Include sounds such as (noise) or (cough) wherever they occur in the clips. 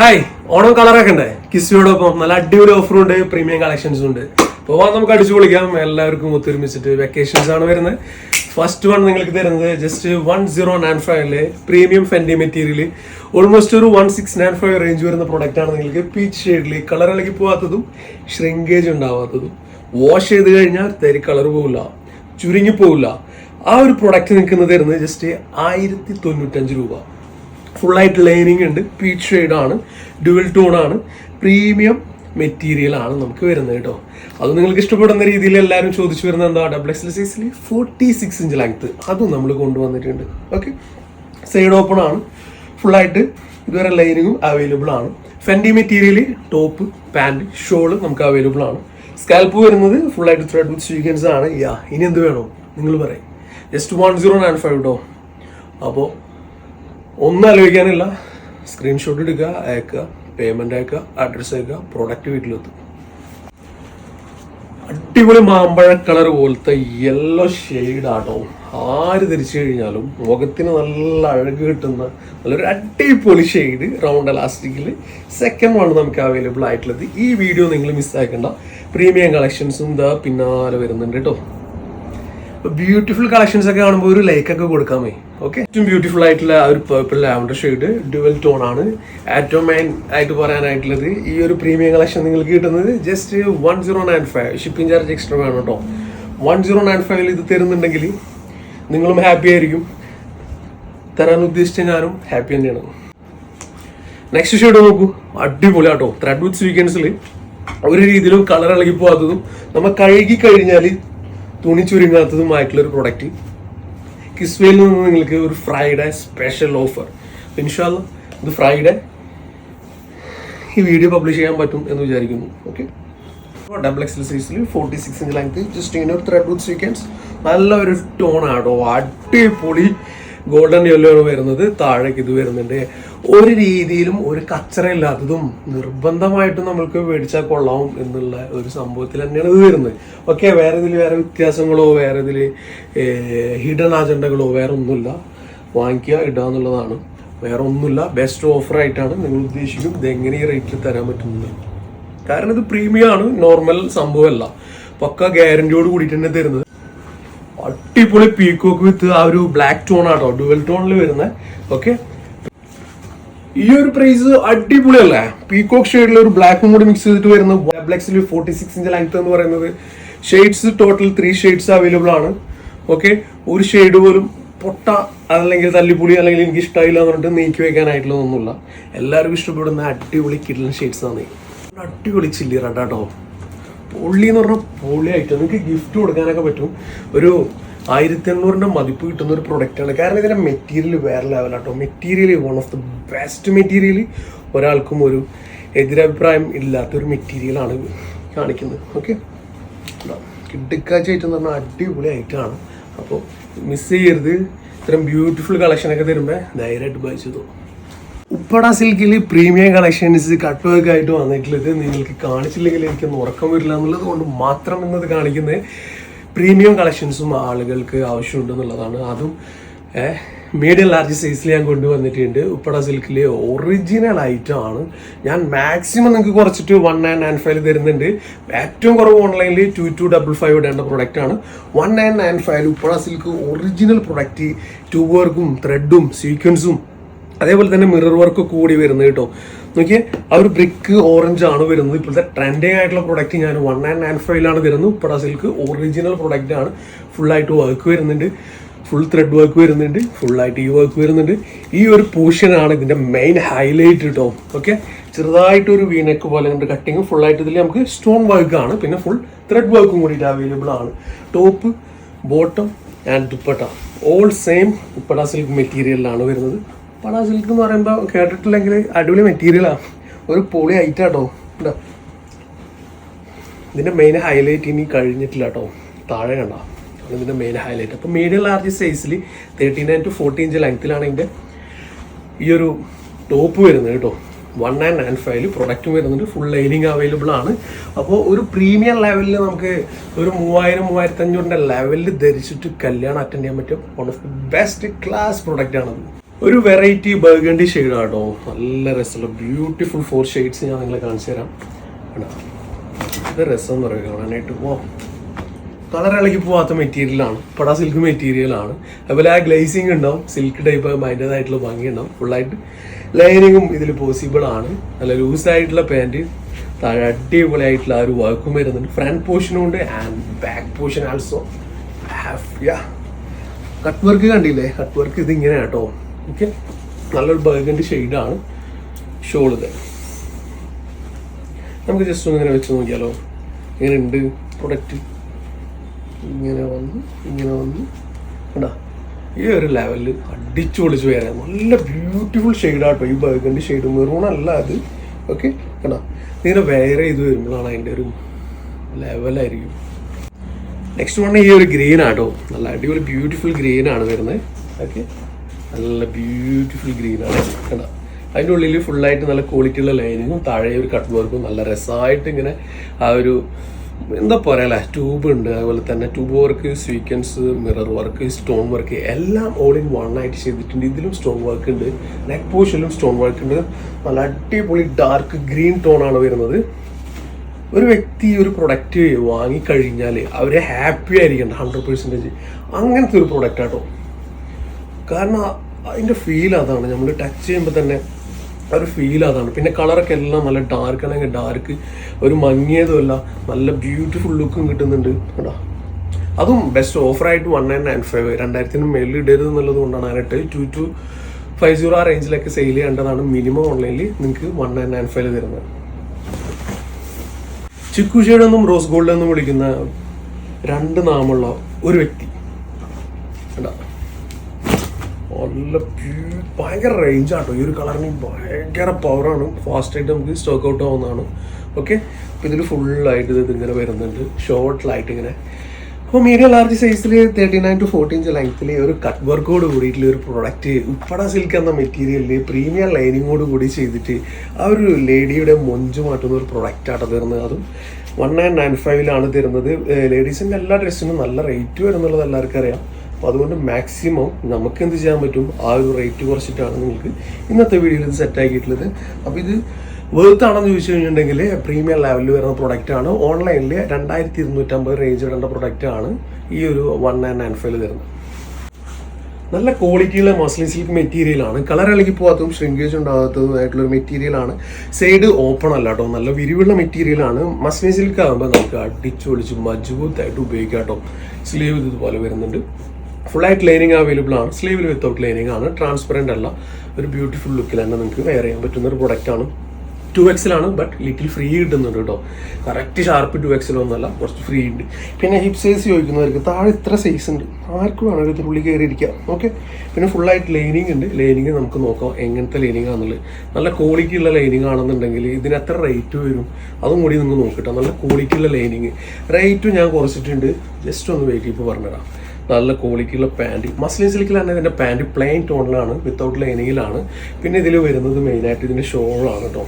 Hi Onam കളറൊക്കെ ഉണ്ട് കിസ്സിയോടൊപ്പം നല്ല അടിപൊളി ഓഫറും ഉണ്ട് പ്രീമിയം കളക്ഷൻസും ഉണ്ട്. പോവാൻ നമുക്ക് അടിച്ചു പൊളിക്കാം. എല്ലാവർക്കും ഒത്തൊരുമിച്ചിട്ട് വെക്കേഷൻസ് ആണ് വരുന്നത്. ഫസ്റ്റ് വൺ നിങ്ങൾക്ക് തരുന്നത് ജസ്റ്റ് വൺ സീറോ നയൻ ഫൈവിൽ പ്രീമിയം ഫെൻഡി മെറ്റീരിയൽ ഓൾമോസ്റ്റ് ഒരു one six nine five range വരുന്ന പ്രൊഡക്റ്റ് ആണ് നിങ്ങൾക്ക് പീച്ച് ഷെയ്ഡിൽ കളർ ഇളകി പോകാത്തതും ഷ്രിങ്കേജ് ഉണ്ടാവാത്തതും. വാഷ് ചെയ്ത് കഴിഞ്ഞാൽ തരി കളർ പോകില്ല ചുരുങ്ങി പോകില്ല ആ ഒരു പ്രൊഡക്റ്റ് നിൽക്കുന്നത് തരുന്നത് ജസ്റ്റ് ആയിരത്തി തൊണ്ണൂറ്റഞ്ച് രൂപ. ഫുള്ളായിട്ട് ലൈനിങ് ഉണ്ട്. പീച്ച് ഷെയ്ഡ് ആണ് ഡുവൽ ടോൺ ആണ്. പ്രീമിയം മെറ്റീരിയൽ ആണ് നമുക്ക് വരുന്നത് കേട്ടോ. അത് നിങ്ങൾക്ക് ഇഷ്ടപ്പെടുന്ന രീതിയിൽ എല്ലാവരും ചോദിച്ചു വരുന്നത് എന്താ? ഡബിൾ എക്സ് സൈസിൽ ഫോർട്ടി സിക്സ് ഇഞ്ച് ലെങ്ത് അതും നമ്മൾ കൊണ്ടുവന്നിട്ടുണ്ട്. ഓക്കെ സൈഡ് ഓപ്പൺ ആണ്. ഫുള്ളായിട്ട് ഇതുവരെ ലൈനിങ്ങും അവൈലബിൾ ആണ്. Fendi material top pant shawl നമുക്ക് അവൈലബിൾ ആണ്. സ്കാൽപ്പ് വരുന്നത് ഫുള്ളായിട്ട് ത്രെഡ് വിത്ത് സ്വീക്കൻസ് ആണ്. യാ ഇനി എന്ത് വേണോ? നിങ്ങൾ പറയും. Just one zero nine five കേട്ടോ അപ്പോൾ ഒന്നും ആലോചിക്കാനില്ല. സ്ക്രീൻഷോട്ട് എടുക്കുക അയക്കുക പേയ്മെന്റ് അയക്കുക അഡ്രസ്സ് അയക്കുക പ്രോഡക്റ്റ് വീട്ടിലെത്തും. അടിപൊളി മാമ്പഴ കളർ പോലത്തെ യെല്ലോ ഷെയ്ഡാട്ടോ ആര് ധരിച്ചു കഴിഞ്ഞാലും മുഖത്തിന് നല്ല അഴക് കിട്ടുന്ന നല്ലൊരു അടിപൊളി ഷെയ്ഡ് റൗണ്ട് ലാസ്റ്റിക്കിൽ സെക്കൻഡ് വൺ നമുക്ക് അവൈലബിൾ ആയിട്ടുള്ളത്. ഈ വീഡിയോ നിങ്ങൾ മിസ്സാക്കേണ്ട പ്രീമിയം കളക്ഷൻസും ഇതാ പിന്നാലെ വരുന്നുണ്ട് കേട്ടോ ബ്യൂട്ടിഫുൾ കളക്ഷൻസ് ഒക്കെ കാണുമ്പോൾ ഒരു ലൈക്ക് ഒക്കെ കൊടുക്കാമേ ഓക്കെ ഏറ്റവും ബ്യൂട്ടിഫുൾ ആയിട്ടുള്ള ഒരു purple lavender shade dual tone ആണ്. ഏറ്റവും മെയിൻ ആയിട്ട് പറയാനായിട്ടുള്ളത്. ഈ ഒരു പ്രീമിയം കളക്ഷൻ നിങ്ങൾക്ക് കിട്ടുന്നത് just one zero nine five shipping charge extra വേണം കേട്ടോ. വൺ സീറോ നയൻ ഫൈവിൽ ഇത് തരുന്നുണ്ടെങ്കിൽ നിങ്ങളും ഹാപ്പി ആയിരിക്കും. തരാൻ ഉദ്ദേശിച്ച ഞാനും ഹാപ്പി തന്നെയാണ്. നെക്സ്റ്റ് ഷെയ്ഡ് നോക്കൂ. അടിപൊളി കേട്ടോ ത്രെഡ് വിത്ത് സ്വീക്കൻസിൽ ഒരു രീതിയിലും കളർ ഇളകി പോകാത്തതും നമ്മൾ കഴുകി കഴിഞ്ഞാൽ തുണി ചുരുങ്ങാത്തതുമായിട്ടുള്ള ഒരു പ്രൊഡക്റ്റ് കിസ്വയിൽ നിന്ന് നിങ്ങൾക്ക് ഒരു ഫ്രൈഡേ സ്പെഷ്യൽ ഓഫർ ഇൻഷാല്ല ഇത് ഫ്രൈഡേ ഈ വീഡിയോ പബ്ലിഷ് ചെയ്യാൻ പറ്റും എന്ന് വിചാരിക്കുന്നു. ഓക്കെ ഡബിൾ എക്സൽ സൈസിൽ forty six inch length just ഇങ്ങനെ ഒരു ത്രെഡ് വിത്ത് സീക്വൻസ് നല്ല ഒരു ടോൺ ആണോ അടിപൊളി ഗോൾഡൻ യെല്ലോ വരുന്നത്. താഴേക്ക് ഇത് വരുന്നുണ്ട്. ഒരു രീതിയിലും ഒരു കച്ചറ ഇല്ലാത്തതും നിർബന്ധമായിട്ടും നമ്മൾക്ക് മേടിച്ചാൽ കൊള്ളാവും എന്നുള്ള ഒരു സംഭവത്തിൽ തന്നെയാണ് ഇത് വരുന്നത്. ഓക്കെ വേറെ ഇതിൽ വേറെ വ്യത്യാസങ്ങളോ വേറെ ഇതിൽ ഹിഡൻ അജണ്ടകളോ വേറെ ഒന്നുമില്ല. വാങ്ങിക്കുക ഇടുക എന്നുള്ളതാണ്. വേറെ ഒന്നുമില്ല. ബെസ്റ്റ് ഓഫർ ആയിട്ടാണ് നിങ്ങൾ ഉദ്ദേശിക്കും. ഇത് എങ്ങനെ ഈ റേറ്റിൽ തരാൻ പറ്റുന്നത്? കാരണം ഇത് പ്രീമിയം ആണ്. നോർമൽ സംഭവമല്ല. പക്ക ഗ്യാരണ്ടിയോട് കൂടിയിട്ട് തന്നെ തരുന്നത്. അടിപൊളി പീക്കോക്ക് വിത്ത് ആ ഒരു ബ്ലാക്ക് ടോൺ ആട്ടോ. ഡുവൽ ടോണിൽ വരുന്നത്. ഓക്കെ? ഈ ഒരു പ്രൈസ് അടിപൊളിയല്ലേ പീകോക്ക് ഷെയ്ഡിൽ ഒരു ബ്ലാക്കും കൂടി മിക്സ് ചെയ്തിട്ട് വരുന്ന ബ്ലാക്സിൽ ഫോർട്ടി സിക്സ് ഇഞ്ച് ലെങ്ത് എന്ന് പറയുന്നത്. Shades total three shades available ആണ്. ഓക്കെ ഒരു ഷെയ്ഡ് പോലും പൊട്ട അല്ലെങ്കിൽ തല്ലിപ്പുളി അല്ലെങ്കിൽ എനിക്ക് ഇഷ്ടമായില്ല എന്ന് പറഞ്ഞിട്ട് നീക്കി വെക്കാനായിട്ടുള്ളതൊന്നുമില്ല എല്ലാവർക്കും ഇഷ്ടപ്പെടുന്ന അടിപൊളി കിഡ്ലൻ ഷെയ്ഡ്സ് ആണ്. അടിപൊളി ചില്ലി റെഡ് ആട്ടോ പൊള്ളി എന്ന് പറഞ്ഞാൽ പൊള്ളിയായിട്ട് നിങ്ങൾക്ക് ഗിഫ്റ്റ് കൊടുക്കാനൊക്കെ പറ്റും. ഒരു ആയിരത്തി എണ്ണൂറിന്റെ മതിപ്പ് കിട്ടുന്ന ഒരു പ്രൊഡക്റ്റാണ് കാരണം ഇതിന്റെ മെറ്റീരിയൽ വേറെ ലെവലാട്ടോ material one of the best material ഒരാൾക്കും ഒരു എതിരഭിപ്രായം ഇല്ലാത്ത ഒരു മെറ്റീരിയലാണ് കാണിക്കുന്നത്. ഓക്കെ എന്ന് പറഞ്ഞാൽ അടിപൊളി ഐറ്റമാണ് അപ്പോൾ മിസ് ചെയ്യരുത്. ഇത്രയും ബ്യൂട്ടിഫുൾ കളക്ഷനൊക്കെ തരുമ്പോൾ ധൈര്യമായിട്ട് ബൈ ചെയ്തു. ഉപ്പട സിൽക്കിൽ പ്രീമിയം കളക്ഷൻസ് കട്ട് വർക്ക് ആയിട്ട് വന്നിട്ടുള്ളത് നിങ്ങൾക്ക് കാണിച്ചില്ലെങ്കിൽ എനിക്കൊന്നും ഉറക്കം വരില്ല എന്നുള്ളത് കൊണ്ട് മാത്രം എന്നത് കാണിക്കുന്നത്. പ്രീമിയം കളക്ഷൻസും ആളുകൾക്ക് ആവശ്യമുണ്ട് എന്നുള്ളതാണ്. അതും മീഡിയം ലാർജ് സൈസിൽ ഞാൻ കൊണ്ടുവന്നിട്ടുണ്ട്. ഉപ്പട സിൽക്കിലെ ഒറിജിനൽ ഐറ്റം ആണ്. ഞാൻ മാക്സിമം നിങ്ങൾക്ക് കുറച്ചിട്ട് വൺ നയൻ നയൻ ഫൈവ് തരുന്നുണ്ട്. ഏറ്റവും കുറവ് ഓൺലൈനിൽ ടു ടു ഡബിൾ ഫൈവ് ഇടേണ്ട പ്രൊഡക്റ്റ് ആണ്. വൺ നയൻ നയൻ ഫൈവ് ഉപ്പട സിൽക്ക് ഒറിജിനൽ പ്രൊഡക്റ്റ് ട്യൂബ് വർക്കും ത്രെഡും സീക്വൻസും അതേപോലെ തന്നെ മിറർ വർക്ക് കൂടി വരുന്നത് കേട്ടോ. നോക്കിയേ ആ ഒരു ബ്രിക്ക് ഓറഞ്ച് ആണ് വരുന്നത്. ഇപ്പോഴത്തെ ട്രെൻഡിങ് ആയിട്ടുള്ള പ്രൊഡക്റ്റ് ഞാൻ വൺ ആൻഡ് നയൻ ഫൈവിലാണ് തരുന്നത്. ഉപ്പട സിൽക്ക് ഒറിജിനൽ പ്രൊഡക്റ്റ് ആണ്. ഫുള്ളായിട്ട് വർക്ക് വരുന്നുണ്ട്. ഫുൾ ത്രെഡ് വർക്ക് വരുന്നുണ്ട്. ഫുള്ളായിട്ട് ഈ വർക്ക് വരുന്നുണ്ട്. ഈ ഒരു പോർഷനാണ് ഇതിന്റെ മെയിൻ ഹൈലൈറ്റ് കേട്ടോ ഓക്കെ ചെറുതായിട്ടൊരു വീനെക്ക് പോലെ ഉണ്ട് കട്ടിങ് ഫുള്ളായിട്ട് ഇതിൽ നമുക്ക് സ്റ്റോൺ വർക്ക് ആണ്. പിന്നെ ഫുൾ ത്രെഡ് വർക്കും കൂടിയിട്ട് അവൈലബിൾ ആണ്. Top bottom and dupatta. All same dupatta silk മെറ്റീരിയലിലാണ് വരുന്നത്. പട സിൽക്ക് എന്ന് പറയുമ്പോൾ കേട്ടിട്ടില്ലെങ്കിൽ അടിപൊളി മെറ്റീരിയലാണ് ഒരു പൊളി ഐറ്റം കേട്ടോ കേട്ടോ ഇതിന്റെ മെയിൻ ഹൈലൈറ്റ് ഇനി കഴിഞ്ഞിട്ടില്ല കേട്ടോ താഴെ കണ്ട? ഇതിന്റെ മെയിൻ ഹൈലൈറ്റ് അപ്പോൾ മീഡിയം ലാർജ് സൈസിൽ thirty nine to forty inch ലെങ്ത്തിലാണ് ഇതിന്റെ ഈ ഒരു ടോപ്പ് വരുന്നത് കേട്ടോ വൺ നയൻ നയൻ ഫൈവിൽ പ്രൊഡക്റ്റും വരുന്നുണ്ട്. ഫുൾ ലൈനിങ് അവൈലബിൾ ആണ്. അപ്പോൾ ഒരു പ്രീമിയം ലെവലിൽ നമുക്ക് ഒരു മൂവായിരം മൂവായിരത്തി അഞ്ഞൂറിന്റെ ലെവലിൽ ധരിച്ചിട്ട് കല്യാണം അറ്റൻഡ് ചെയ്യാൻ പറ്റും. One of the best class product ആണത്. ഒരു വെറൈറ്റി ബർഗണ്ടി ഷെയ്ഡാട്ടോ നല്ല രസമുള്ള ബ്യൂട്ടിഫുൾ ഫോർ ഷെയ്ഡ്സ് ഞാൻ നിങ്ങളെ കാണിച്ചു തരാം? ഇത് രസം എന്ന് പറയുക കാണാനായിട്ട്. ഓ കളർ ഇളകി പോവാത്ത മെറ്റീരിയലാണ് പട സിൽക്ക് മെറ്റീരിയലാണ് അതുപോലെ ആ ഗ്ലേസിങ് ഉണ്ടാവും. സിൽക്ക് ടൈപ്പ് അതിന്റെതായിട്ടുള്ള ഭംഗി ഉണ്ടാവും. ഫുള്ളായിട്ട് ലൈനിങ്ങും ഇതിൽ പോസിബിൾ ആണ്. നല്ല ലൂസ് ആയിട്ടുള്ള പാന്റ് താഴെ അടിപൊളിയായിട്ടുള്ള ആ ഒരു വർക്കും വരുന്നുണ്ട്. ഫ്രണ്ട് പോർഷനും ഉണ്ട് and back portion also half yeah cut work കണ്ടില്ലേ? കട്ട് വർക്ക് ഇത് ഇങ്ങനെ കേട്ടോ. ഓക്കെ. നല്ലൊരു ബർഗന്റെ ഷെയ്ഡാണ് ഷോൾ നമുക്ക് ജസ്റ്റ് ഒന്ന് ഇങ്ങനെ വെച്ച് നോക്കിയാലോ. ഇങ്ങനെ ഉണ്ട് പ്രൊഡക്റ്റ് ഇങ്ങനെ വന്ന് ഇങ്ങനെ വന്ന്. കണ്ടാ? ഈ ഒരു ലെവലിൽ അടിച്ചു പൊളിച്ച് വരാൻ നല്ല ബ്യൂട്ടിഫുൾ ഷെയ്ഡാട്ടോ ഈ ബർഗന്റെ ഷെയ്ഡ്. മെറൂൺ അല്ല അത്. ഓക്കെ? കണ്ടാ? ഇങ്ങനെ വേറെ ഇത് വരുമ്പോഴാണ് അതിന്റെ ഒരു ലെവലായിരിക്കും നെക്സ്റ്റ് വൺ ഈ ഒരു ഗ്രീൻ ആട്ടോ. നല്ല അടിപൊളി ബ്യൂട്ടിഫുൾ ഗ്രീൻ ആണ് വരുന്നത്. ഓക്കെ? നല്ല ബ്യൂട്ടിഫുൾ ഗ്രീൻ ആണ്. കണ്ട? അതിന്റെ ഉള്ളിൽ ഫുള്ളായിട്ട് നല്ല ക്വാളിറ്റിയുള്ള ലൈനിങ്ങും താഴെ ഒരു കട്ട് വർക്കും നല്ല രസമായിട്ട് ഇങ്ങനെ ആ ഒരു എന്താ പറയല ട്യൂബ് ഉണ്ട്. അതുപോലെ തന്നെ tube work sequence mirror work stone work എല്ലാം ഓൾ ഇൻ വൺ ആയിട്ട് ചെയ്തിട്ടുണ്ട്. ഇതിലും സ്റ്റോൺ വർക്ക് ഉണ്ട്. നെക്ക് പോഷനിലും സ്റ്റോൺ വർക്ക് ഉണ്ട്. നല്ല അടിപൊളി ഡാർക്ക് ഗ്രീൻ ടോൺ ആണ് വരുന്നത്. ഒരു വ്യക്തി ഒരു പ്രൊഡക്റ്റ് വാങ്ങിക്കഴിഞ്ഞാൽ അവരെ ഹാപ്പി ആയിരിക്കണം ഹൺഡ്രഡ് പെർസെന്റേജ് അങ്ങനത്തെ ഒരു പ്രൊഡക്റ്റ് ആട്ടോ കാരണം അതിന്റെ ഫീൽ അതാണ്. നമ്മൾ ടച്ച് ചെയ്യുമ്പോൾ തന്നെ ഒരു ഫീൽ അതാണ്. പിന്നെ കളറൊക്കെ എല്ലാം നല്ല ഡാർക്ക് ആണെങ്കിൽ ഡാർക്ക് ഒരു മങ്ങിയതുമല്ല നല്ല ബ്യൂട്ടിഫുൾ ലുക്കും കിട്ടുന്നുണ്ട്. കേട്ടോ അതും ബെസ്റ്റ് ഓഫറായിട്ട് വൺ നയൻ നയൻ ഫൈവ് രണ്ടായിരത്തിന് മേളിൽ ഇടരുത് എന്നുള്ളത് കൊണ്ടാണ് അതിനായിട്ട് ടു ടു ഫൈവ് സീറോ ആ റേഞ്ചിലൊക്കെ സെയിൽ ചെയ്യേണ്ടതാണ്. മിനിമം ഓൺലൈനിൽ നിങ്ങൾക്ക് വൺ നയൻ നയൻ ഫൈവ് തരുന്നത്. ചിക്കു ഒന്നും റോസ് ഗോൾഡ് എന്നും വിളിക്കുന്ന രണ്ട് നാമുള്ള ഒരു വ്യക്തി. കണ്ടോ? നല്ല ഭയങ്കര റേഞ്ച് ആട്ടോ. ഈ ഒരു കളറിന് ഭയങ്കര പവറാണ് ഫാസ്റ്റായിട്ട് നമുക്ക് സ്റ്റോക്ക് ഔട്ട് ആവുന്നതാണ്. ഓക്കെ അപ്പോൾ ഇതിൽ ഫുള്ളായിട്ട് ഇത് ഇങ്ങനെ വരുന്നുണ്ട്. ലൈറ്റ് ഇങ്ങനെ. അപ്പോൾ മീഡിയം ലാർജ് സൈസിൽ തേർട്ടി നയൻ ടു ഫോർട്ടീൻ ലെങ്ത്തിൽ ഒരു കട്ട് വർക്കോട് കൂടിയിട്ടുള്ള ഒരു പ്രൊഡക്റ്റ് ഉപ്പട സിൽക്ക് എന്ന മെറ്റീരിയലിൽ പ്രീമിയം ലൈനിങ്ങോട് കൂടി ചെയ്തിട്ട് ആ ഒരു ലേഡിയുടെ മൊഞ്ച് മാറ്റുന്ന ഒരു പ്രൊഡക്റ്റ് ആട്ടോ തരുന്നത്. അതും വൺ നയൻ നയൻ ഫൈവിലാണ് തരുന്നത്. ലേഡീസിന്റെ എല്ലാ ഡ്രസ്സിനും നല്ല റേറ്റ് വരുന്നുള്ളത് എല്ലാവർക്കും അറിയാം. അപ്പോൾ അതുകൊണ്ട് മാക്സിമം നമുക്ക് എന്ത് ചെയ്യാൻ പറ്റും? ആ ഒരു റേറ്റ് കുറച്ചിട്ടാണ് നിങ്ങൾക്ക് ഇന്നത്തെ വീഡിയോയിൽ ഇത് സെറ്റ് ആക്കിയിട്ടുള്ളത്. അപ്പോൾ ഇത് വേർത്ത് ആണെന്ന് ചോദിച്ചു കഴിഞ്ഞിട്ടുണ്ടെങ്കിൽ പ്രീമിയം ലെവലിൽ വരുന്ന പ്രൊഡക്റ്റ് ആണ്. ഓൺലൈനിൽ രണ്ടായിരത്തി ഇരുന്നൂറ്റമ്പത് റേഞ്ച് വരേണ്ട പ്രൊഡക്റ്റ് ആണ് ഈ ഒരു വൺ നയൻ നയൻ ഫൈവ് തരുന്നത് നല്ല ക്വാളിറ്റിയുള്ള മസ്ലിൻ സിൽക്ക് മെറ്റീരിയലാണ് കളർ ഇളകി പോകാത്തതും ഷ്രിങ്കേജ് ഉണ്ടാകാത്തതും ആയിട്ടുള്ള ഒരു മെറ്റീരിയലാണ് സൈഡ് ഓപ്പൺ അല്ല കേട്ടോ നല്ല വിരിവുള്ള മെറ്റീരിയലാണ് മസ്ലിൻ സിൽക്ക് ആകുമ്പോൾ നമുക്ക് അടിച്ചു പൊളിച്ച് മജബൂത്തായിട്ട് ഉപയോഗിക്കാം കേട്ടോ സ്ലീവ് ഇതുപോലെ വരുന്നുണ്ട്. ഫുള്ളായിട്ട് ലൈനിങ് അവൈലബിൾ ആണ്. സ്ലീവിൽ വിത്തൗട്ട് ലൈനിങ് ആണ്. ട്രാൻസ്പെറന്റ് അല്ല. ഒരു ബ്യൂട്ടിഫുൾ ലുക്കിൽ തന്നെ നിങ്ങൾക്ക് വെയർ ചെയ്യാൻ പറ്റുന്ന ഒരു പ്രൊഡക്റ്റ് ആണ്. ടു എക്സിലാണ് ബട്ട് ലിറ്റിൽ ഫ്രീ കിട്ടുന്നുണ്ട് കേട്ടോ. കറക്റ്റ് ഷാർപ്പ് ടു എക്സിലൊന്നുമല്ല കുറച്ച് ഫ്രീ ഉണ്ട്. പിന്നെ ഹിപ് സൈസ് ചോദിക്കുന്നവർക്ക് താഴെ ഇത്ര സൈസ് ഉണ്ട്. ആർക്കും വേണമെങ്കിൽ ഉള്ളിൽ കയറി ഇരിക്കാം ഓക്കെ പിന്നെ ഫുള്ളായിട്ട് ലൈനിങ് ഉണ്ട്. ലൈനിങ് നമുക്ക് നോക്കാം എങ്ങനത്തെ ലൈനിങ് ആണെന്നുള്ളത്. നല്ല ക്വാളിറ്റി ഉള്ള ലൈനിങ് ആണെന്നുണ്ടെങ്കിൽ ഇതിന് എത്ര റേറ്റ് വരും? അതും കൂടി നിങ്ങൾ നോക്കിട്ടോ. നല്ല ക്വാളിറ്റി ഉള്ള ലൈനിങ് റേറ്റും ഞാൻ കുറച്ചിട്ടുണ്ട്. ജസ്റ്റ് ഒന്ന് വെയിറ്റ് ഇപ്പോൾ പറഞ്ഞുതരാം. നല്ല ക്വാളിറ്റിയുള്ള പാന്റ് മസ്ലിൻ സിൽക്കിലാണ് ഇതിന്റെ പാന്റ് പ്ലെയിൻ ടോണിലാണ് വിത്തൗട്ട് ലൈനിങ്ങിലാണ് പിന്നെ ഇതിൽ വരുന്നത് മെയിനായിട്ട് ഇതിന്റെ ഷോളാണ് കേട്ടോ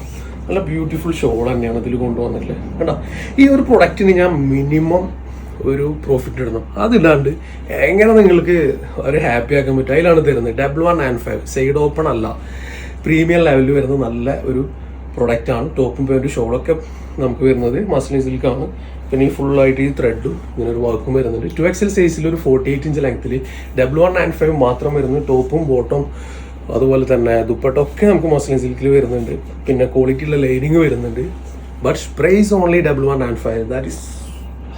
നല്ല ബ്യൂട്ടിഫുൾ ഷോൾ തന്നെയാണ് ഇതിൽ കൊണ്ടുവന്നിട്ടുള്ളത്. കേട്ടോ ഈ ഒരു പ്രൊഡക്റ്റിന് ഞാൻ മിനിമം ഒരു പ്രോഫിറ്റ് ഇടണം. അതില്ലാണ്ട് എങ്ങനെ നിങ്ങൾക്ക് ഒരു ഹാപ്പി ആക്കാൻ പറ്റും? അതിലാണ് തരുന്നത്. Double one nine five side open അല്ല. പ്രീമിയം ലെവലിൽ വരുന്ന നല്ല ഒരു പ്രൊഡക്റ്റ് ആണ്. ടോപ്പും പേരും ഷോളൊക്കെ നമുക്ക് വരുന്നത് മസ്ലിൻ സിൽക്കാണ് പിന്നെ ഈ ഫുള്ളായിട്ട് ഈ ത്രെഡും ഇങ്ങനെ ഒരു വർക്കും വരുന്നുണ്ട്. ടു എക്സൽ സൈസിൽ ഒരു ഫോർട്ടി എയ്റ്റ് ഇഞ്ച് ലെങ്ത്തിൽ ഡബിൾ വൺ നയൻ ഫൈവ് മാത്രം വരുന്നു ടോപ്പും ബോട്ടും അതുപോലെ തന്നെ ദുപ്പട്ടൊക്കെ നമുക്ക് മസ്ലിൻ സിൽക്കിൽ വരുന്നുണ്ട്. പിന്നെ ക്വാളിറ്റി ഉള്ള ലൈനിങ് വരുന്നുണ്ട്. But price only double one nine five that is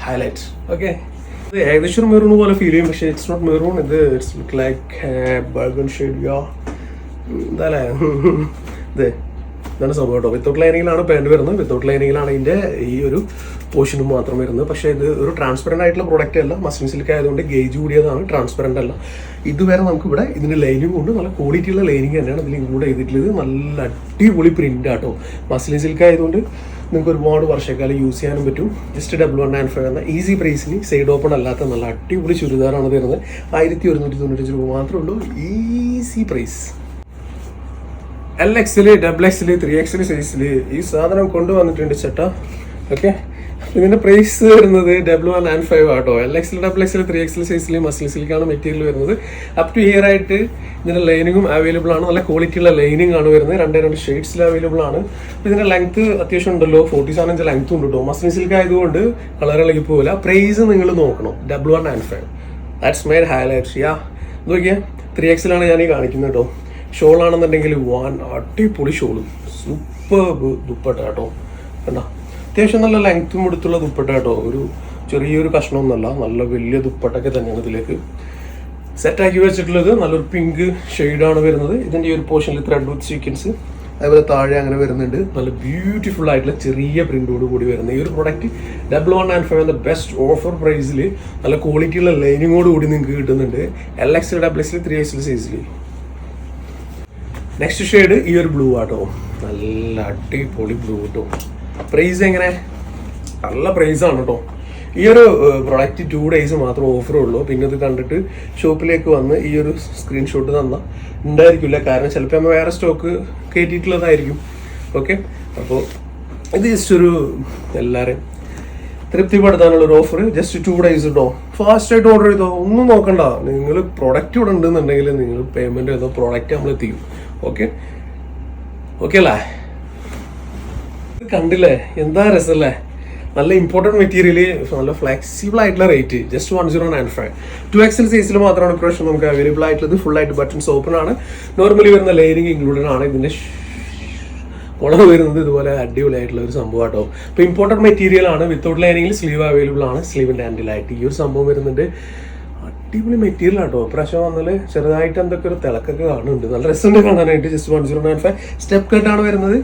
highlight okay ഇത് ഏകദേശം മെറൂൺ പോലെ ഫീൽ ചെയ്യും. പക്ഷേ ഇറ്റ്സ് നോട്ട് മെറൂൺ ഇത് it's look like burgundy shade yeah ഇതല്ലേ? (laughs) ഇത് ഇതാണ് സംഭവം കേട്ടോ. വിത്തൗട്ട് ലൈനിങ്ങിലാണ് പാന്റ് വരുന്നത്. വിത്തൗട്ട് ലൈനിങ്ങിലാണ് ഇതിന്റെ ഈ ഒരു പോർഷനും മാത്രം വരുന്നത്. പക്ഷേ ഇത് ഒരു ട്രാൻസ്പെറന്റ് ആയിട്ടുള്ള പ്രോഡക്റ്റ് അല്ല. മസ്ലിൻ സിൽക്ക് ആയതുകൊണ്ട് ഗേജ് കൂടിയതാണ്. ട്രാൻസ്പെറന്റ് അല്ല. ഇതുവരെ നമുക്കിവിടെ ഇതിന്റെ ലൈനിങ് കൊണ്ട് നല്ല ക്വാളിറ്റിയുള്ള ലൈനിങ് തന്നെയാണ് ഇതിൽ ഇൻക്ലൂഡ് ചെയ്തിട്ടുള്ളത്. നല്ല അടിപൊളി പ്രിന്റ് ആട്ടോ. മസ്ലിൻ സിൽക്ക് ആയതുകൊണ്ട് നിങ്ങൾക്ക് ഒരുപാട് വർഷക്കാലം യൂസ് ചെയ്യാനും പറ്റും. Just double one nine five എന്ന ഈസി പ്രൈസിന് സൈഡ് ഓപ്പൺ അല്ലാത്ത നല്ല അടിപൊളി ചുരിദാറാണ് വരുന്നത് ആയിരത്തി ഒരുന്നൂറ്റി തൊണ്ണൂറ്റഞ്ച് രൂപ മാത്രമേ ഉള്ളൂ. ഈസി പ്രൈസ് എൽ എക്സിൽ ഡബിൾ എക്സിൽ ത്രീ എക്സിൽ സൈസിൽ ഈ സാധനം കൊണ്ടുവന്നിട്ടുണ്ട് ചേട്ടാ. ഓക്കെ ഇതിന്റെ പ്രൈസ് വരുന്നത് ഡബിൾ വൺ ആൻഡ് ഫൈവ് ആട്ടോ. എൽ എക്സിൽ ഡബിൾ എക്സിൽ ത്രീ എക്സിൽ സൈസിൽ മസിൽ സിൽക്കാണ് മെറ്റീരിയൽ വരുന്നത്. അപ് ടു ഇയർ ആയിട്ട് ഇതിന്റെ ലൈനിങ്ങും അവൈലബിൾ ആണ്. നല്ല ക്വാളിറ്റി ഉള്ള ലൈനിങ് ആണ് വരുന്നത്. രണ്ടേ രണ്ട് ഷെയ്ഡ്സിൽ അവൈലബിൾ ആണ്. ഇതിന്റെ ലെങ്ത് അത്യാവശ്യം ഉണ്ടല്ലോ. ഫോർട്ടി സെവൻ ഇഞ്ച് ലെങ്ത് ഉണ്ട് കേട്ടോ മസിൽ സിൽക്ക് ആയതുകൊണ്ട് കളർ ഇളകി പോവില്ല. പ്രൈസ് നിങ്ങൾ നോക്കണം. Double one and five that's my highlights yeah Nokia. Three എക്സിലാണ് ഞാൻ ഈ കാണിക്കുന്നത് കേട്ടോ ഷോൾ ആണെന്നുണ്ടെങ്കിൽ വൺ അടിപൊളി ഷോൾ. സൂപ്പർ ദുപ്പട്ട കേട്ടോ. കണ്ടോ? അത്യാവശ്യം നല്ല ലെങ്ത്തും എടുത്തുള്ള ദുപ്പട്ട കേട്ടോ. ഒരു ചെറിയൊരു കഷ്ണമൊന്നുമല്ല നല്ല വലിയ ദുപ്പട്ടൊക്കെ തന്നെയാണ് ഇതിലേക്ക് സെറ്റാക്കി വെച്ചിട്ടുള്ളത്. നല്ലൊരു പിങ്ക് ഷെയ്ഡാണ് വരുന്നത്. ഇതിന്റെ ഈ ഒരു പോർഷനിൽ ത്രെഡ് വിത്ത് സീക്വൻസ് അതേപോലെ താഴെ അങ്ങനെ വരുന്നുണ്ട്. നല്ല ബ്യൂട്ടിഫുൾ ആയിട്ടുള്ള ചെറിയ പ്രിന്റോട് കൂടി വരുന്ന. ഈ ഒരു product double one and five എന്ന ബെസ്റ്റ് ഓഫർ പ്രൈസിൽ നല്ല ക്വാളിറ്റിയുള്ള ലൈനിങ്ങോട് കൂടി നിങ്ങൾക്ക് കിട്ടുന്നുണ്ട്. എൽ എക്സിൽ ഡബിൾ എക്സിൽ ത്രീ എക്സിൽ സൈസിൽ നെക്സ്റ്റ് ഷെയ്ഡ് ഈ ഒരു ബ്ലൂ ആട്ടോ. നല്ല അടിപൊളി ബ്ലൂ കേട്ടോ പ്രൈസ് എങ്ങനെ? നല്ല പ്രൈസ് ആണ് കേട്ടോ ഈ ഒരു പ്രൊഡക്റ്റ് ടു ഡേയ്സ് മാത്രം ഓഫറേ ഉള്ളൂ. പിന്നെ ഇത് കണ്ടിട്ട് ഷോപ്പിലേക്ക് വന്ന് ഈ ഒരു സ്ക്രീൻഷോട്ട് തന്ന. ഉണ്ടായിരിക്കില്ല കാരണം ചിലപ്പോൾ നമ്മൾ വേറെ സ്റ്റോക്ക് കയറ്റിയിട്ടുള്ളതായിരിക്കും ഓക്കെ അപ്പോൾ ഇത് ജസ്റ്റ് ഒരു എല്ലാവരെയും തൃപ്തിപ്പെടുത്താനുള്ള ഒരു ഓഫർ ജസ്റ്റ് ടു ഡേയ്സ് കേട്ടോ ഫാസ്റ്റ് ആയിട്ട് ഓർഡർ ചെയ്തോ? ഒന്നും നോക്കണ്ട. നിങ്ങൾ പ്രൊഡക്റ്റ് ഇവിടെ ഉണ്ടെന്നുണ്ടെങ്കിൽ നിങ്ങൾ പേയ്മെന്റ് ചെയ്തോ? പ്രൊഡക്റ്റ് നമ്മൾ എത്തിക്കും ഓക്കെ ഓക്കെ അല്ലേ? കണ്ടില്ലേ? എന്താ രസമല്ലേ? നല്ല ഇമ്പോർട്ടന്റ് മെറ്റീരിയൽ നല്ല ഫ്ലെക്സിബിൾ ആയിട്ടുള്ള rate just one zero nine five two XL സൈസിൽ മാത്രമാണ് ഇപ്രാവശ്യം നമുക്ക് അവൈലബിൾ ആയിട്ടുള്ളത്. ഫുൾ ആയിട്ട് ബട്ടൺസ് ഓപ്പൺ ആണ്. നോർമലി വരുന്ന ലെയറിംഗ് ഇൻക്ലൂഡഡ് ആണ്. ഇതിന്റെ കുളം വരുന്നത് ഇതുപോലെ അടിപൊളിയായിട്ടുള്ള ഒരു സംഭവം കേട്ടോ അപ്പോൾ ഇമ്പോർട്ടന്റ് മെറ്റീരിയൽ ആണ്. വിത്തൗട്ട് ലൈനിങ്ങിൽ സ്ലീവ് അവൈലബിൾ ആണ്. സ്ലീവിന്റെ ഹാൻഡിലായിട്ട് ഈ ഒരു സംഭവം വരുന്നുണ്ട്. അടിപൊളി മെറ്റീരിയൽ ആട്ടോ. പ്രാവശ്യം വന്നാൽ ചെറുതായിട്ട് എന്തൊക്കെ ഒരു തിളക്കൊക്കെ കാണുന്നുണ്ട്. നല്ല രസമുണ്ട് കാണാനായിട്ട്. Just one zero nine five step കട്ടാണ് വരുന്നത്.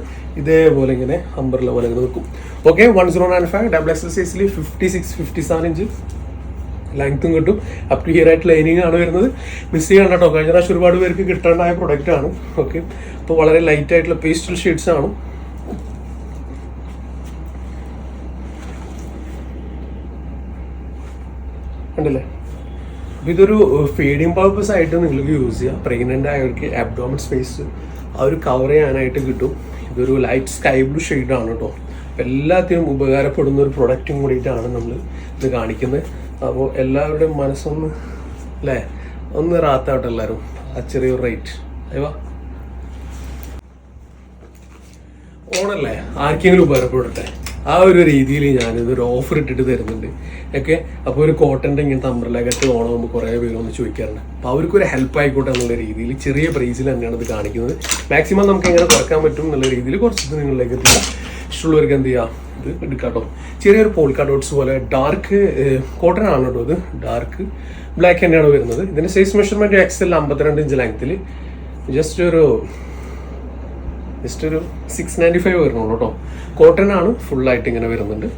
ഇതേപോലെ ഇങ്ങനെ അമ്പറിലെ പോലെ ഇങ്ങനെ നിൽക്കും. Okay one zero nine five double XL സൈസിൽ fifty six fifty seven inch ലെങ്ത്തും കിട്ടും. അപ് ടു ഹിയർ ആയിട്ട് ലൈനിങ് ആണ് വരുന്നത്. മിസ് ചെയ്യണം കേട്ടോ. കഴിഞ്ഞ പ്രാവശ്യം ഒരുപാട് പേർക്ക് കിട്ടാണ്ടായ പ്രൊഡക്റ്റ് ആണ്. ഓക്കെ അപ്പോൾ വളരെ ലൈറ്റ് ആയിട്ടുള്ള പേസ്റ്റൽ ഷീറ്റ്സ് ആണ്. കണ്ടില്ലേ? ഇതൊരു ഫീഡിങ് പർപ്പസ് ആയിട്ട് നിങ്ങൾക്ക് യൂസ് ചെയ്യാം. പ്രഗ്നന്റ് ആയവർക്ക് അബ്ഡോമൻ സ്പേസ് ഒരു കവർ ചെയ്യാനായിട്ട് കിട്ടും. ഇതൊരു ലൈറ്റ് സ്കൈ ബ്ലൂ ഷെയ്ഡാണ് കേട്ടോ എല്ലാത്തിനും ഉപകാരപ്പെടുന്ന ഒരു പ്രൊഡക്റ്റും കൂടിയിട്ടാണ് നമ്മൾ ഇത് കാണിക്കുന്നത്. അപ്പോൾ എല്ലാവരുടെയും മനസ്സൊന്ന് അല്ലേ ഒന്ന് റാത്താവട്ടെ എല്ലാവരും. ആ ചെറിയൊരു റേറ്റ് അയ്യോ ഓണല്ലേ? ആർക്കെങ്കിലും ഉപകാരപ്പെടട്ടെ? ആ ഒരു രീതിയിൽ ഒരു ഓഫർ ഇട്ടിട്ട് തരുന്നുണ്ട്. ഓക്കെ അപ്പോൾ ഒരു കോട്ടന്റെ ഇങ്ങനത്തെ അമ്പ്രലകത്ത് ഓണമാകുമ്പോൾ കുറേ പേര് ഒന്ന് ചോദിക്കാറുണ്ട്. അപ്പോൾ അവർക്കൊരു ഹെൽപ്പ് ആയിക്കോട്ടെ എന്നുള്ള രീതിയിൽ ചെറിയ പ്രൈസിൽ തന്നെയാണ് ഇത് കാണിക്കുന്നത്. മാക്സിമം നമുക്ക് എങ്ങനെ കുറയ്ക്കാൻ പറ്റും എന്നുള്ള രീതിയിൽ കുറച്ച് നിങ്ങളിലേക്ക് എത്തിക്കാം. ഇഷ്ടമുള്ളവർക്ക് എന്ത് ചെയ്യാം? ഇത് എടുക്കാട്ടോ. ചെറിയൊരു പോൾക്കാ ഡോട്ട്സ് പോലെ ഡാർക്ക് കോട്ടൺ ആണ് കേട്ടോ ഇത്. ഡാർക്ക് ബ്ലാക്ക് തന്നെയാണ് വരുന്നത്. ഇതിന്റെ സൈസ് മെഷർമെന്റ് എക്സൽ അമ്പത്തിരണ്ട് ഇഞ്ച് ലെങ്ത്തിൽ ജസ്റ്റ് ഒരു ജസ്റ്റ് ഒരു സിക്സ് നയന്റി ഫൈവ് വരുന്നുള്ളൂ കേട്ടോ. കോട്ടൺ ആണ് ഫുള്ളായിട്ട് ഇങ്ങനെ വരുന്നുണ്ട്.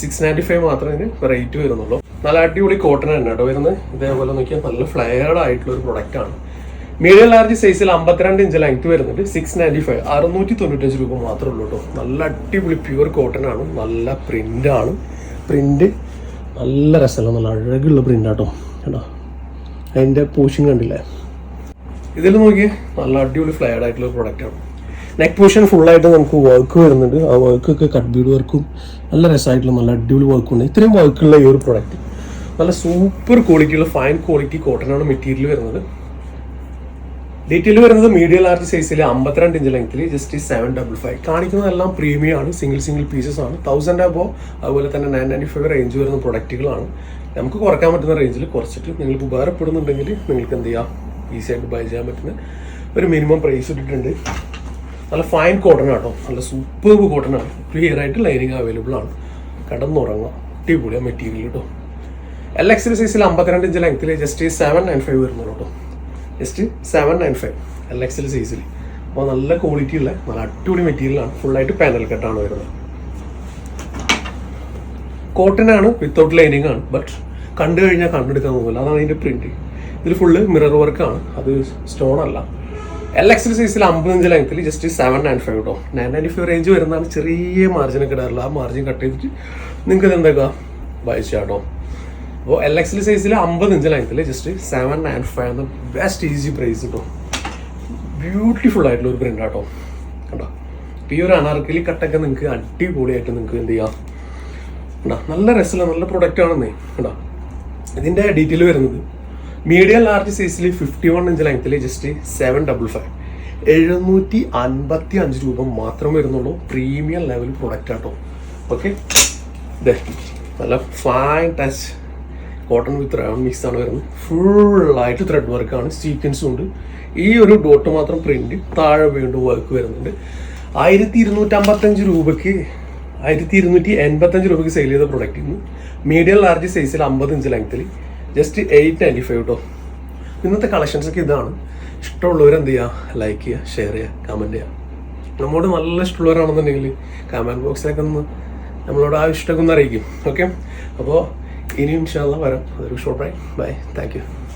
സിക്സ് നയന്റി ഫൈവ് മാത്രമേ ഇതിന് റേറ്റ് വരുന്നുള്ളൂ. നല്ല അടിപൊളി കോട്ടൺ തന്നെ കേട്ടോ വരുന്നത്. ഇതേപോലെ നോക്കിയാൽ നല്ല ഫ്ലെയർഡ് ആയിട്ടുള്ള ഒരു പ്രൊഡക്റ്റ് ആണ്. മീഡിയം ലാർജ് സൈസിൽ അമ്പത്തിരണ്ട് ഇഞ്ച് ലെങ്ത് വരുന്നുണ്ട്. സിക്സ് നയന്റി ഫൈവ് അറുന്നൂറ്റി തൊണ്ണൂറ്റഞ്ച് രൂപ മാത്രമേ ഉള്ളൂ കേട്ടോ. നല്ല അടിപൊളി പ്യുവർ കോട്ടൺ ആണ്. നല്ല പ്രിന്റ് ആണ്. പ്രിന്റ് നല്ല രസമല്ല നല്ല അഴകുള്ള പ്രിന്റ് ആട്ടോ. കേട്ടോ. അതിന്റെ പോഷിങ് കണ്ടില്ലേ? ഇതിൽ നോക്കിയേ നല്ല അടിപൊളി ഫ്ലയർഡ് ആയിട്ടുള്ള പ്രൊഡക്റ്റ് ആണ്. നെക്ക് പോർഷൻ ഫുള്ളായിട്ട് നമുക്ക് വർക്ക് വരുന്നുണ്ട്. ആ വർക്കൊക്കെ കട്ട് ബീഡ് വർക്കും നല്ല രസമായിട്ടുള്ള നല്ല അടിപൊളി വർക്കുണ്ട് ഇത്രയും വർക്കുള്ള ഈ ഒരു പ്രൊഡക്റ്റ് നല്ല സൂപ്പർ ക്വാളിറ്റിയുള്ള ഫൈൻ ക്വാളിറ്റി കോട്ടൺ ആണ് മെറ്റീരിയൽ വരുന്നത്. ഡീറ്റെയിൽ വരുന്നത് മീഡിയം ലാർജ് സൈസിൽ അമ്പത്തിരണ്ട് ഇഞ്ച് ലെങ്ത്തിൽ ജസ്റ്റ് സെവൻ ഡബിൾ ഫൈവ് കാണിക്കുന്നതെല്ലാം പ്രീമിയം ആണ്. സിംഗിൾ സിംഗിൾ പീസസ് ആണ്. തൗസൻഡ് അബോ അതുപോലെ തന്നെ നയൻ നയന്റി ഫൈവ് റേഞ്ച് വരുന്ന പ്രൊഡക്റ്റുകളാണ് നമുക്ക് കുറയ്ക്കാൻ പറ്റുന്ന റേഞ്ചിൽ കുറച്ചിട്ട് നിങ്ങൾക്ക് ഉപകാരപ്പെടുന്നുണ്ടെങ്കിൽ നിങ്ങൾക്ക് എന്ത് ചെയ്യാം? ഈസി ആയിട്ട് ബൈ ചെയ്യാൻ പറ്റുന്ന ഒരു മിനിമം പ്രൈസ് ഇട്ടിട്ടുണ്ട്. നല്ല ഫൈൻ കോട്ടൺ ആട്ടോ നല്ല സൂപ്പർ കോട്ടൺ ആണ്. ക്ലിയർ ആയിട്ട് ലൈനിങ് അവൈലബിൾ ആണ്. കടന്നുറങ്ങാം അടിപൊളിയ മെറ്റീരിയൽ കേട്ടോ. എൽ എക്സിൽ സൈസിൽ അമ്പത്തിരണ്ട് ഇഞ്ച് ലെങ്ത്തിൽ ജസ്റ്റ് സെവൻ നയൻ ഫൈവ് വരുന്നുള്ളൂ കേട്ടോ. Just seven nine five L XL സൈസിൽ അപ്പോൾ നല്ല ക്വാളിറ്റി ഉള്ള നല്ല അടിപൊളി മെറ്റീരിയലാണ് ഫുള്ളായിട്ട് പാനൽ കട്ടാണ് വരുന്നത്. കോട്ടൺ ആണ് വിത്തൗട്ട് ലൈനിങ് ആണ്. ബട്ട് കണ്ടു കഴിഞ്ഞാൽ കണ്ടെടുക്കാൻ തോന്നില്ല അതാണ് അതിന്റെ പ്രിന്റ് ഇതിൽ ഫുള്ള് മിറർ വർക്കാണ് അത് സ്റ്റോൺ അല്ല. എൽ എക്സിൽ സൈസിൽ അമ്പത്തഞ്ച് ലെങ്ത്തിൽ ജസ്റ്റ് സെവൻ നയൻ ഫൈവ് കേട്ടോ നയൻ നയന്റി ഫൈവ് റേഞ്ച് വരുന്നതാണ്. ചെറിയ മാർജിൻ ഇടാറില്ല. ആ മാർജിൻ കട്ട് ചെയ്തിട്ട് നിങ്ങൾക്ക് ഇത് വായിച്ചാ കേട്ടോ അപ്പോൾ എൽ എക്സിൽ സൈസിൽ അമ്പത് ഇഞ്ച് ലെങ്ത്തിൽ ജസ്റ്റ് സെവൻ നയൻ ഫൈവ് എന്ന ബെസ്റ്റ് ഈസി പ്രൈസ് കേട്ടോ ബ്യൂട്ടിഫുൾ ആയിട്ടുള്ള ഒരു പ്രിന്റ് ആട്ടോ. കണ്ടോ? ഈ ഒരു അനാർക്കലി കട്ടൊക്കെ നിങ്ങൾക്ക് അടിപൊളിയായിട്ട് നിങ്ങൾക്ക് എന്ത് ചെയ്യാം? കേട്ടോ നല്ല രസമുള്ള നല്ല പ്രൊഡക്റ്റ് ആണെന്നേ. കണ്ടോ? ഇതിന്റെ ഡീറ്റെയിൽ വരുന്നത് മീഡിയം ലാർജ് സൈസിൽ ഫിഫ്റ്റി വൺ ഇഞ്ച് ലെങ്ത്തിൽ ജസ്റ്റ് സെവൻ ഡബിൾ ഫൈവ് എഴുന്നൂറ്റി അൻപത്തി അഞ്ച് രൂപ മാത്രം വരുന്നുള്ളൂ. പ്രീമിയം ലെവൽ പ്രൊഡക്റ്റ് ആട്ടോ. ഓക്കെ നല്ല fine touch cotton with rayon mix ആണ് വരുന്നത്. ഫുള്ളായിട്ട് ത്രെഡ് വർക്കാണ് സീക്വൻസും ഉണ്ട്. ഈ ഒരു ഡോട്ട് മാത്രം പ്രിന്റ് താഴെ വീണ്ടും വർക്ക് വരുന്നുണ്ട്. ആയിരത്തി ഇരുന്നൂറ്റമ്പത്തഞ്ച് രൂപയ്ക്ക് ആയിരത്തി ഇരുന്നൂറ്റി എൺപത്തഞ്ച് രൂപയ്ക്ക് സെയിൽ ചെയ്ത പ്രൊഡക്റ്റ് ഇന്ന്. മീഡിയം ലാർജ് സൈസിൽ അമ്പത് ഇഞ്ച് ലെങ്ത്തിൽ ജസ്റ്റ് എയ്റ്റ് നയന്റി ഫൈവ് കേട്ടോ ഇന്നത്തെ കളക്ഷൻസ് ഒക്കെ ഇതാണ്. ഇഷ്ടമുള്ളവർ എന്ത് ചെയ്യുക ലൈക്ക് ചെയ്യുക ഷെയർ ചെയ്യുക കമന്റ് ചെയ്യുക നമ്മോട് നല്ല ഇഷ്ടമുള്ളവരാണെന്നുണ്ടെങ്കിൽ കമന്റ് ബോക്സിലൊക്കെ ഒന്ന് നമ്മളോട് ആ ഇഷ്ടമൊക്കെ ഒന്ന് അറിയിക്കും. ഓക്കെ അപ്പോൾ ഇനി ഇൻഷാല്ല വരാം. അതൊരു short bye bye thank you